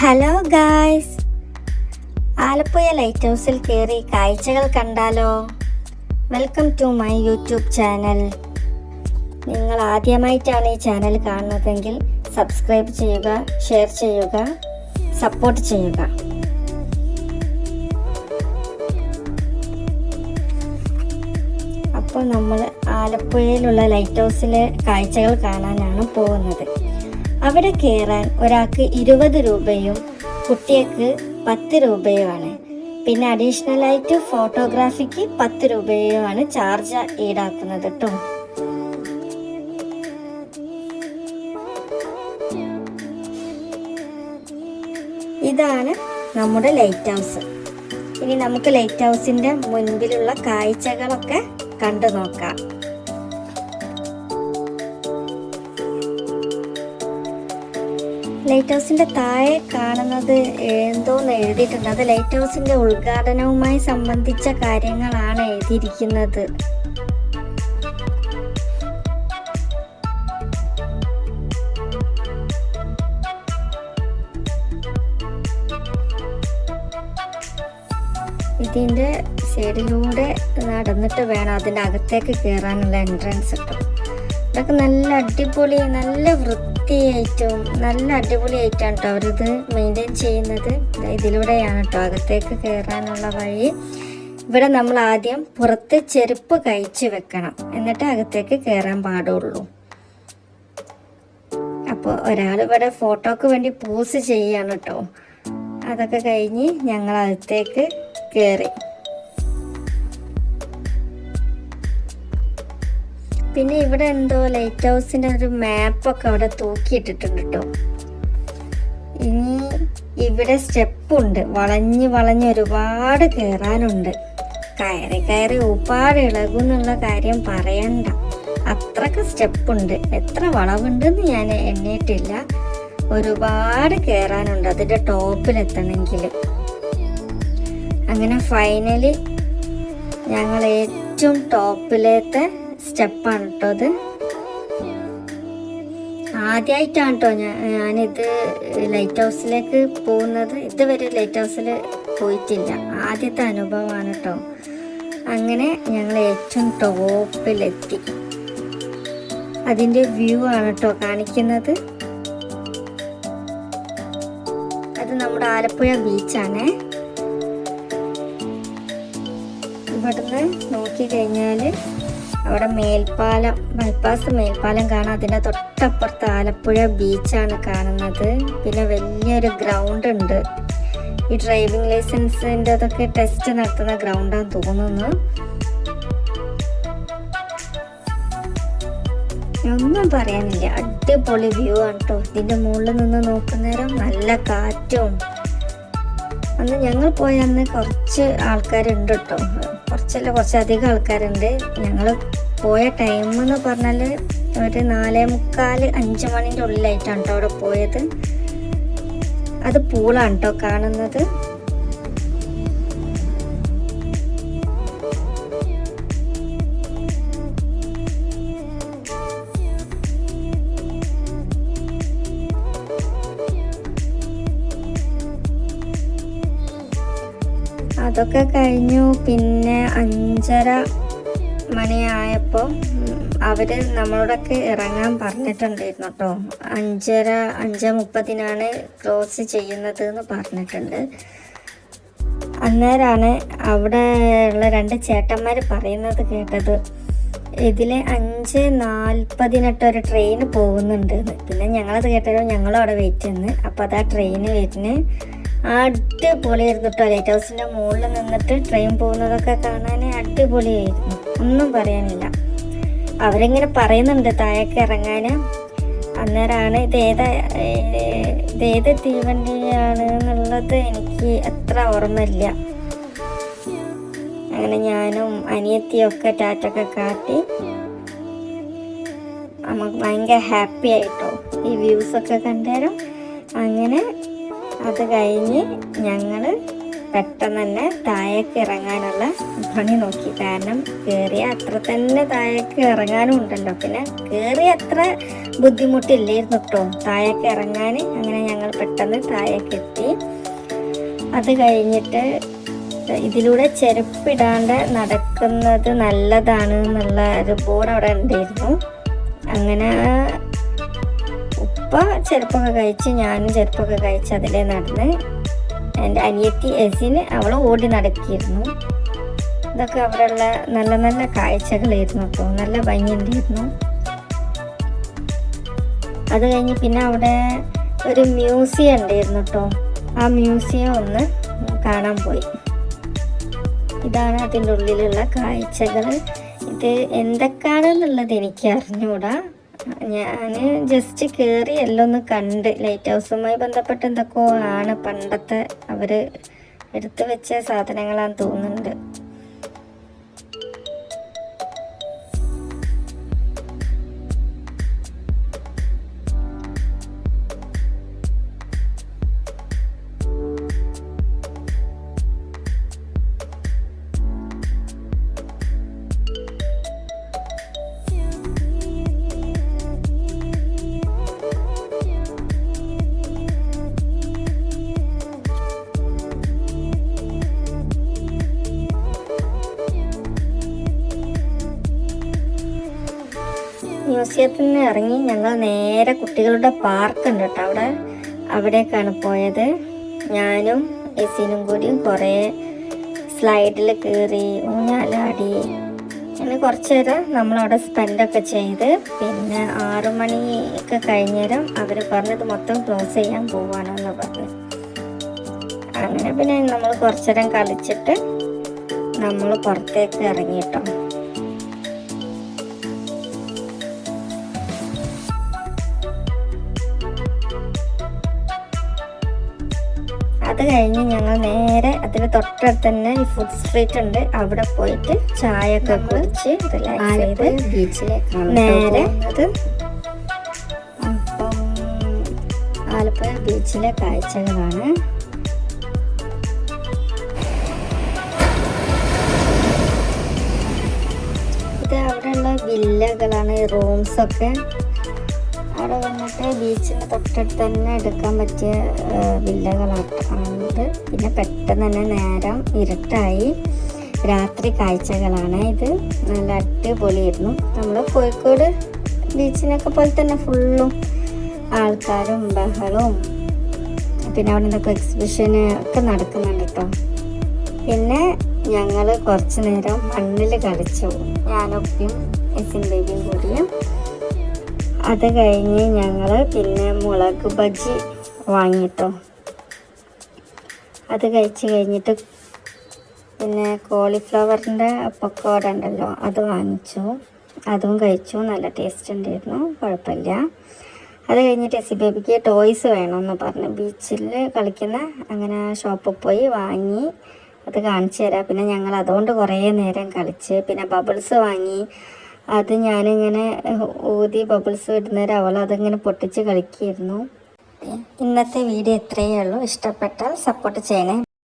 Hello guys Alappuzha light ഹൗസിൽ കയറി കാഴ്ചകൾ കണ്ടാലോ? Welcome to my YouTube channel നിങ്ങൾ ആദ്യമായിട്ടാണ് ഈ ചാനൽ കാണുന്നതെങ്കിൽ സബ്സ്ക്രൈബ് ചെയ്യുക ഷെയർ ചെയ്യുക സപ്പോർട്ട് ചെയ്യുക. അപ്പോൾ നമ്മൾ ആലപ്പുഴയിലുള്ള ലൈറ്റ് ഹൗസിലെ കാഴ്ചകൾ കാണാനാണ് പോകുന്നത്. അവിടെ കയറാൻ ഒരാൾക്ക് ഇരുപത് രൂപയും കുട്ടികൾക്ക് പത്ത് രൂപയുമാണ്. പിന്നെ അഡീഷണൽ ആയിട്ട് ഫോട്ടോഗ്രാഫിക്ക് പത്ത് രൂപയുമാണ് ചാർജ് ഈടാക്കുന്നത് കേട്ടോ ഇതാണ് നമ്മുടെ ലൈറ്റ് ഹൗസ് ഇനി നമുക്ക് ലൈറ്റ് ഹൗസിന്റെ മുൻപിലുള്ള കാഴ്ചകളൊക്കെ കണ്ടു നോക്കാം ലൈറ്റ് ഹൗസിന്റെ താഴെ കാണുന്നത് എന്തോന്ന് എഴുതിയിട്ടുണ്ട്. അത് ലൈറ്റ് ഹൗസിന്റെ ഉദ്ഘാടനവുമായി സംബന്ധിച്ച കാര്യങ്ങളാണ് എഴുതിയിരിക്കുന്നത്. ഇതിന്റെ സൈഡിലൂടെ നടന്നിട്ട് വേണം അതിന്റെ അകത്തേക്ക് കയറാനുള്ള എൻട്രൻസ് കിട്ടും ഇതൊക്കെ നല്ല അടിപൊളി നല്ല വൃത്തിയായിട്ടും നല്ല അടിപൊളി ആയിട്ടാണ് കേട്ടോ അവരിത് മെയിന്റെയിൻ ചെയ്യുന്നത്. ഇതിലൂടെയാണ് കേട്ടോ അകത്തേക്ക് കയറാനുള്ള വഴി. ഇവിടെ നമ്മൾ ആദ്യം പുറത്ത് ചെരുപ്പ് കഴിച്ച് വെക്കണം. എന്നിട്ട് അകത്തേക്ക് കയറാൻ പാടുള്ളൂ. അപ്പോൾ ഒരാൾ ഇവിടെ ഫോട്ടോക്ക് വേണ്ടി പോസ് ചെയ്യാണ് കേട്ടോ അതൊക്കെ കഴിഞ്ഞ് ഞങ്ങൾ അകത്തേക്ക് കയറി പിന്നെ ഇവിടെ എന്തോ ലൈറ്റ് ഹൗസിന്റെ ഒരു മാപ്പൊക്കെ അവിടെ തൂക്കിയിട്ടിട്ടുണ്ട് കേട്ടോ ഇനി ഇവിടെ സ്റ്റെപ്പുണ്ട് വളഞ്ഞ് വളഞ്ഞ് ഒരുപാട് കയറാനുണ്ട് കയറി കയറി ഒരുപാട് ഇളകും എന്നുള്ള കാര്യം പറയണ്ട. അത്രയ്ക്ക് സ്റ്റെപ്പുണ്ട് എത്ര വളവുണ്ടെന്ന് ഞാൻ എണ്ണിയിട്ടില്ല ഒരുപാട് കയറാനുണ്ട് അതിന്റെ ടോപ്പിലെത്തണമെങ്കിൽ അങ്ങനെ ഫൈനലി ഞങ്ങൾ ഏറ്റവും ടോപ്പിലത്തെ സ്റ്റെപ്പാണ് കേട്ടോ അത്. ആദ്യമായിട്ടാണ് കേട്ടോ ഞാൻ ഞാനിത് ലൈറ്റ് ഹൗസിലേക്ക് പോകുന്നത്. ഇതുവരെ ലൈറ്റ് ഹൗസിൽ പോയിട്ടില്ല. ആദ്യത്തെ അനുഭവമാണ് കേട്ടോ. അങ്ങനെ ഞങ്ങൾ ഏറ്റവും ടോപ്പിലെത്തി. അതിന്റെ വ്യൂ ആണ് കേട്ടോ കാണിക്കുന്നത്. അത് നമ്മുടെ ആലപ്പുഴ ബീച്ചാണേ. ഇവിടുന്ന് നോക്കിക്കഴിഞ്ഞാൽ അവിടെ മേൽപ്പാലം ബൈപ്പാസ് മേൽപ്പാലം കാണാം. അതിന്റെ തൊട്ടപ്പുറത്ത് ആലപ്പുഴ ബീച്ചാണ് കാണുന്നത്. പിന്നെ വലിയൊരു ഗ്രൗണ്ട് ഉണ്ട്. ഈ ഡ്രൈവിംഗ് ലൈസൻസിന്റെ അതൊക്കെ ടെസ്റ്റ് നടത്തുന്ന ഗ്രൗണ്ടാന്ന് തോന്നുന്നു. ഒന്നും പറയാനില്ല. അടിപൊളി വ്യൂ ആണ് കേട്ടോ ഇതിന്റെ മുകളിൽ നിന്ന് നോക്കുന്നേരം നല്ല കാറ്റും. അന്ന് ഞങ്ങൾ പോയ അന്ന് കുറച്ച് ആൾക്കാരുണ്ട് കേട്ടോ കുറച്ചല്ല കുറച്ചധികം ആൾക്കാരുണ്ട്. ഞങ്ങൾ പോയ ടൈം എന്ന് പറഞ്ഞാൽ ഒരു നാലേ മുക്കാൽ അഞ്ച് മണിന്റെ ഉള്ളിലായിട്ടാണ് കേട്ടോ അവിടെ പോയത്. അത് പൂളാണ് കേട്ടോ കാണുന്നത്. അതൊക്കെ കഴിഞ്ഞു. പിന്നെ അഞ്ചര മണിയായപ്പോൾ അവർ നമ്മളോടൊക്കെ ഇറങ്ങാൻ പറഞ്ഞിട്ടുണ്ടായിരുന്നു കേട്ടോ. അഞ്ചര അഞ്ച് മുപ്പതിനാണ് ക്ലോസ് ചെയ്യുന്നത് എന്ന് പറഞ്ഞിട്ടുണ്ട്. അന്നേരമാണ് അവിടെ ഉള്ള രണ്ട് ചേട്ടന്മാർ പറയുന്നത് കേട്ടത്. ഇതിലെ അഞ്ച് നാൽപ്പതിനെട്ട് ഒരു ട്രെയിൻ പോകുന്നുണ്ട് പിന്നെ ഞങ്ങളത് കേട്ടല്ലോ ഞങ്ങളും അവിടെ വെയിറ്റ് ചെയ്യുന്നു അപ്പോൾ അത് ആ ട്രെയിന് വരുന്ന. അടിപൊളിയായിരുന്നു കേട്ടോ ലൈറ്റ് ഹൗസിന്റെ മുകളിൽ നിന്നിട്ട് ട്രെയിൻ പോകുന്നതൊക്കെ കാണാൻ അടിപൊളിയായിരുന്നു. ഒന്നും പറയാനില്ല. അവരിങ്ങനെ പറയുന്നുണ്ട് താഴേക്ക് ഇറങ്ങാൻ. അന്നേരമാണ് ഇത് ഏത് തീവണ്ടിയാണ് എന്നുള്ളത് എനിക്ക് അത്ര ഓർമ്മയില്ല. അങ്ങനെ ഞാനും അനിയത്തിയൊക്കെ ടാറ്റൊക്കെ കാട്ടി നമുക്ക് ഭയങ്കര ഹാപ്പി ആയിട്ടോ. ഈ വ്യൂസൊക്കെ കണ്ടേരം. അങ്ങനെ അത് കഴിഞ്ഞ് ഞങ്ങൾ പെട്ടെന്ന് തന്നെ താഴേക്ക് ഇറങ്ങാനുള്ള പണി നോക്കി. കാരണം കയറിയ അത്ര തന്നെ താഴേക്ക് ഇറങ്ങാനും ഉണ്ടല്ലോ. പിന്നെ കയറിയ അത്ര ബുദ്ധിമുട്ടില്ലായിരുന്നു കേട്ടോ താഴേക്ക് ഇറങ്ങാൻ അങ്ങനെ ഞങ്ങൾ പെട്ടെന്ന് താഴേക്ക് എത്തി. അത് കഴിഞ്ഞിട്ട് ഇതിലൂടെ ചെരുപ്പിടാണ്ട് നടക്കുന്നത് നല്ലതാണ് എന്നുള്ള ഒരു ബോർഡ് അവിടെ ഉണ്ടായിരുന്നു. അങ്ങനെ ഉപ്പ ചെരുപ്പൊക്കെ കഴിച്ച് ഞാനും ചെരുപ്പൊക്കെ കഴിച്ച് അതിലേ നടന്ന് എന്റെ അനിയത്തി എസിന് അവൾ ഓടി നടക്കിയിരുന്നു. ഇതൊക്കെ അവിടെയുള്ള നല്ല നല്ല കാഴ്ചകളായിരുന്നു അപ്പോൾ നല്ല ഭംഗിയുണ്ടായിരുന്നു. അത് കഴിഞ്ഞ് പിന്നെ അവിടെ ഒരു മ്യൂസിയം ഉണ്ടായിരുന്നു കേട്ടോ. ആ മ്യൂസിയം ഒന്ന് കാണാൻ പോയി. ഇതാണ് അതിന്റെ ഉള്ളിലുള്ള കാഴ്ചകൾ. ഇത് എന്തൊക്കെയാണെന്നുള്ളത് എനിക്ക് അറിഞ്ഞൂടാ ഞാൻ ജസ്റ്റ് കയറി എല്ലാം ഒന്ന് കണ്ട് ലൈറ്റ് ഹൗസുമായി ബന്ധപ്പെട്ട് എന്തൊക്കെയോ ആണ് പണ്ടത്തെ അവർ എടുത്തു വെച്ച സാധനങ്ങളാന്ന് തോന്നുന്നുണ്ട്. മ്യൂസിയത്തിൽ നിന്ന് ഇറങ്ങി ഞങ്ങൾ നേരെ കുട്ടികളുടെ പാർക്ക് ഉണ്ട് കേട്ടോ അവിടെ. അവിടേക്കാണ് പോയത്. ഞാനും എസിനും കൂടിയും കുറേ സ്ലൈഡിൽ കയറി ഊഞ്ഞാലാടി. അങ്ങനെ കുറച്ച് നേരം നമ്മളവിടെ സ്പെൻഡൊക്കെ ചെയ്ത് പിന്നെ ആറു മണിയൊക്കെ കഴിഞ്ഞേരം അവർ പറഞ്ഞത് മൊത്തം ക്ലോസ് ചെയ്യാൻ പോവാണെന്ന് പറഞ്ഞു. അങ്ങനെ പിന്നെ നമ്മൾ കുറച്ചു നേരം കളിച്ചിട്ട് നമ്മൾ പുറത്തേക്ക് ഇറങ്ങിട്ടോ അത് കഴിഞ്ഞ് ഞങ്ങൾ നേരെ അതിന് തൊട്ടടുത്ത് തന്നെ ഈ ഫുഡ് സ്ട്രീറ്റ് ഉണ്ട്. അവിടെ പോയിട്ട് ചായ ഒക്കെ കുടിച്ച് റിലാക്സ് ചെയ്ത് ബീച്ചിലേക്കാണ് നേരെ അത് അപ്പം ആലപ്പുഴ ബീച്ചിലെ കാഴ്ചകളാണ്. ഇത് അവിടെയുള്ള വില്ലകളാണ് റൂംസ് അവിടെ വന്നിട്ട് ബീച്ചിന് തൊട്ടടുത്ത് തന്നെ എടുക്കാൻ പറ്റിയ വില്ലകളാണ്. പിന്നെ പെട്ടെന്ന് തന്നെ നേരം ഇരുട്ടായി. രാത്രി കാഴ്ചകളാണ് ഇത്. നല്ല അടിപൊളിയായിരുന്നു. നമ്മൾ കോഴിക്കോട് ബീച്ചിനൊക്കെ പോലെ തന്നെ ഫുള്ളും ആൾക്കാരും ബഹളവും പിന്നെ അവിടെ നിന്നൊക്കെ എക്സിബിഷന് ഒക്കെ നടക്കുന്നുണ്ട് കേട്ടോ പിന്നെ ഞങ്ങൾ കുറച്ച് നേരം മണ്ണിൽ കളിച്ചു. ഞാനൊക്കെയും എസിൻ ബേബിയും കൂടിയും. അത് കഴിഞ്ഞ് ഞങ്ങൾ പിന്നെ മുളക് ബജി വാങ്ങിട്ടോ. അത് കഴിച്ച് കഴിഞ്ഞിട്ട് പിന്നെ കോളിഫ്ലവറിന്റെ പക്കോട ഉണ്ടല്ലോ അത് വാങ്ങിച്ചു. അതും കഴിച്ചു നല്ല ടേസ്റ്റ് ഉണ്ടായിരുന്നു കുഴപ്പമില്ല. അത് കഴിഞ്ഞിട്ട് എസ് ബേബിക്ക് ടോയ്സ് വേണമെന്ന് പറഞ്ഞു. ബീച്ചിൽ കളിക്കുന്ന അങ്ങനെ ഷോപ്പിൽ പോയി വാങ്ങി അത് കാണിച്ചു തരാം. പിന്നെ ഞങ്ങൾ അതുകൊണ്ട് കുറേ നേരം കളിച്ച് പിന്നെ ബബിൾസ് വാങ്ങി അത് ഞാനിങ്ങനെ ഊതി ബബിൾസ് വിടുന്നേരം അവൾ അതിങ്ങനെ പൊട്ടിച്ച് കളിക്കുമായിരുന്നു ഇന്നത്തെ വീഡിയോ ഇത്രയേ ഉള്ളൂ. ഇഷ്ടപ്പെട്ടാൽ സപ്പോർട്ട് ചെയ്യണേ.